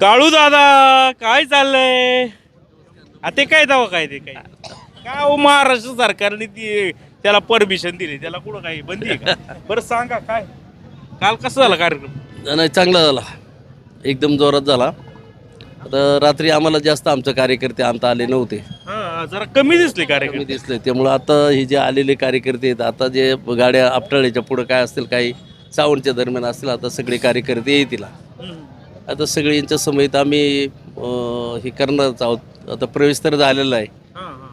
काळू दादा काय चाललंय? आ ते काय दावा काय ते काय? का हो महाराष्ट्र सरकारने ती त्याला परमिशन दिली. त्याला कुठं काही बंदी आहे का? बरं सांगा काय? काल कसा झाला कार्यक्रम? नाही चांगला झाला. एकदम जोरात झाला. आता रात्री आम्हाला जास्त आमचे कार्यकर्ते आणता आले नव्हते. हा जरा कमी दिसले कमी कार्यक्रम दिसले. त्यामुळं आता हे जे आलेले कार्यकर्ते आहेत आता जे गाड्या आपटाळ्याच्या पुढं काय असतील काही सावंतच्या दरम्यान असतील आता सगळे कार्यकर्ते येतील. आता सगळे यांच्या समेत आम्ही अं, हे करणारच आहोत. आता प्रवेश तर झालेला आहे.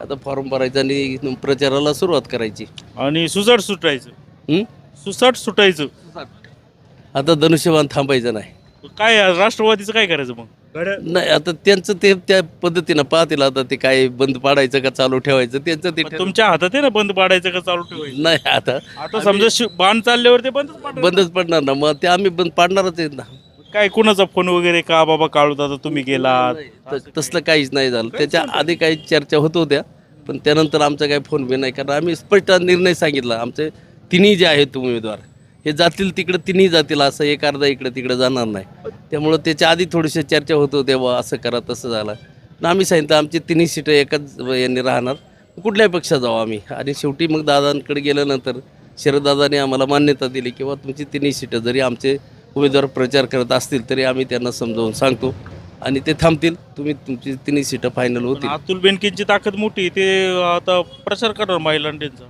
आता फॉर्म भरायचा आणि प्रचाराला सुरुवात करायची. आणि सुसाट सुटायचं. हं? सुसाट सुटायचं. आता धनुष्यबाण थांबायचं नाही. काय राष्ट्रवादीचं काय करायचं मग? नाही आता त्यांचं ते त्या पद्धतीनं पाहतील आता ते काय बंद पाडायचं का चालू ठेवायचं त्यांचं ते ठरव- तुमच्या हातात आहे ना बंद पाडायचं का चालू ठेवायचं? नाही आता आता समजा शि- बाण चालल्यावर ते बंदच. बंदच पडणार ना मग ते आम्ही बंद पाडणारच आहेत ना. काय कुणाचा फोन वगैरे का बाबा काळू दादा तुम्ही गेलात? तसलं काहीच नाही झालं. त्याच्या आधी काही चर्चा होत होत्या पण त्यानंतर आमचा काही फोन बी नाही कारण आम्ही स्पष्ट निर्णय सांगितला. आमचे तिन्ही जे आहेत उमेदवार हे जातील तिकडं तिन्ही जातील असं एक अर्धा इकडं तिकडं जाणार नाही. त्यामुळं त्याच्या आधी थोडीशी चर्चा होत होत्या बा असं करा तसं झालं. ना आम्ही सांगितलं आमची तिन्ही सीटं एकाच यांनी राहणार. कुठल्याही पक्षात जाऊ आम्ही. आणि शेवटी मग दादांकडे गेल्यानंतर शरददादाने आम्हाला मान्यता दिली किंवा तुमची तिन्ही सीटं जरी आमचे उमेदवार प्रचार करत असतील तरी आम्ही त्यांना समजावून सांगतो आणि ते थांबतील. तुम्ही तुमची तिन्ही सीटं फायनल होतील. अतुल बेनकेंची ताकद मोठी ते आता प्रचार करणार महिलांचा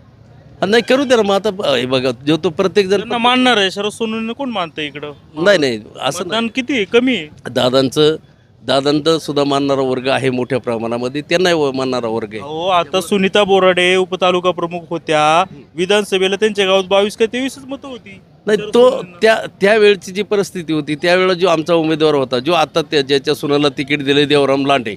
नाही करू दे ना मग आता हे बघा जो तो प्रत्येक जण त्यांना मानणार आहे शरद सोनवणे कोण मानतं इकडं? नाही नाही असं. मतदान किती आहे? कमी आहे? दादांचं दादांचं सुद्धा मानणारा वर्ग आहे मोठ्या प्रमाणामध्ये त्यांनाही व- मानणारा वर्ग आहे. हो आता सुनीता बोराडे उपतालुका प्रमुख होत्या. विधानसभेला त्यांच्या गावात बावीस का तेवीसच मतं होती. नाही तो त्या त्यावेळची जी परिस्थिती होती त्यावेळेला जो आमचा उमेदवार होता जो आता त्या ज्याच्या सुनाला तिकीट दिले देवराम लांडे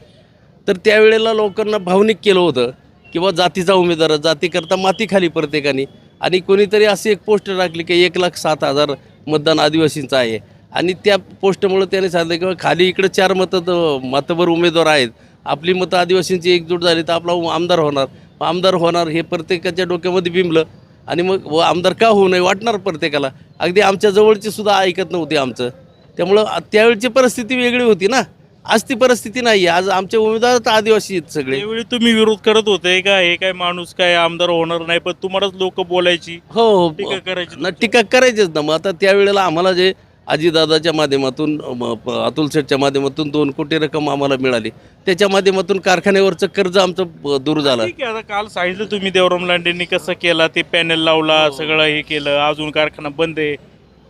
तर त्यावेळेला लोकांना भावनिक केलं होतं. किंवा जातीचा उमेदवार जातीकरता माती खाली प्रत्येकाने आणि कोणीतरी अशी एक पोस्ट टाकली की एक लाख सात हजार मतदान आदिवासींचं आहे. आणि त्या पोस्टमुळं त्याने सांगितलं की खाली इकडं चार मतं मतभर उमेदवार आहेत. आपली मतं आदिवासींची एकजूट झाली तर आपला आमदार होणार. आमदार होणार हे प्रत्येकाच्या डोक्यामध्ये बिंबलं. आणि मग व आमदार का होऊ नये वाटणार प्रत्येकाला. अगदी आमच्या जवळची सुद्धा ऐकत नव्हती आमचं. त्यामुळं त्यावेळची परिस्थिती वेगळी होती ना. आज ती परिस्थिती नाही आज आमचे उमेदवार आदिवासी आहेत सगळे. त्यावेळी तुम्ही विरोध करत होते का? हे काय माणूस काय आमदार होणार नाही पण तुम्हालाच लोक बोलायची हो हो. टीका करायची ना टीका करायचीच ना. मग आता त्यावेळेला आम्हाला जे आजीदादाच्या माध्यमातून म, प- अतुल शेठच्या माध्यमातून दोन कोटी रक्कम आम्हाला मिळाली. त्याच्या माध्यमातून कारखान्यावरचं कर्ज आमचं ब- दूर झालं. ठीक आहे आता काल सांगितलं तुम्ही देवराम लांडेंनी कसं केला ते पॅनल लावला सगळं हे केलं अजून कारखाना बंद आहे.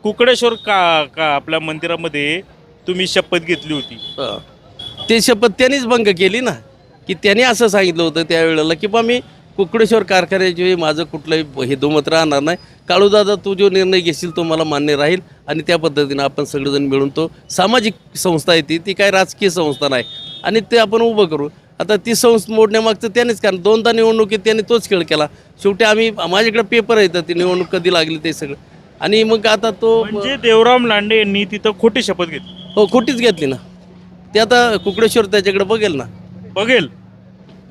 कुकडेश्वर का का आपल्या मंदिरामध्ये तुम्ही शपथ घेतली होती. हं. ते शपथ त्यांनीच भंग केली ना की त्यांनी असं सांगितलं होतं त्यावेळेला की बा मी कुकडेश्वर कारखान्याचे माझं कुठलंही हे दुमत राहणार नाही. काळूदादा तू जो निर्णय घेशील तो मला मान्य राहील आणि त्या पद्धतीनं आपण सगळेजण मिळून तो सामाजिक संस्था आहे ती ती काय राजकीय संस्था नाही. आणि ते आपण उभं करू. आता ती संस्था मोडण्यामागचं त्यानेच कारण दोनदा निवडणुकीत त्यांनी तोच खेळ केला. शेवटी आम्ही माझ्याकडे पेपर आहेत ती निवडणूक कधी लागली ते सगळं. आणि मग आता तो म्हणजे देवराम लांडे यांनी तिथं खोटी शपथ घेतली. हो खोटीच घेतली ना. ते आता कुकडेश्वर त्याच्याकडे बघेल ना. बघेल.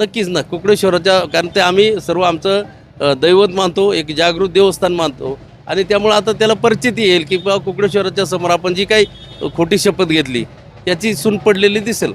नक्कीच ना कुकडेश्वराच्या कारण ते आम्ही सर्व आमचं अ, दैवत मानतो एक जागृत देवस्थान मानतो. आणि त्यामुळे आता त्याला परिचिती येईल की बा कुकडेश्वराच्या समोर आपण जी काही खोटी शपथ घेतली याची सून पडलेली दिसेल.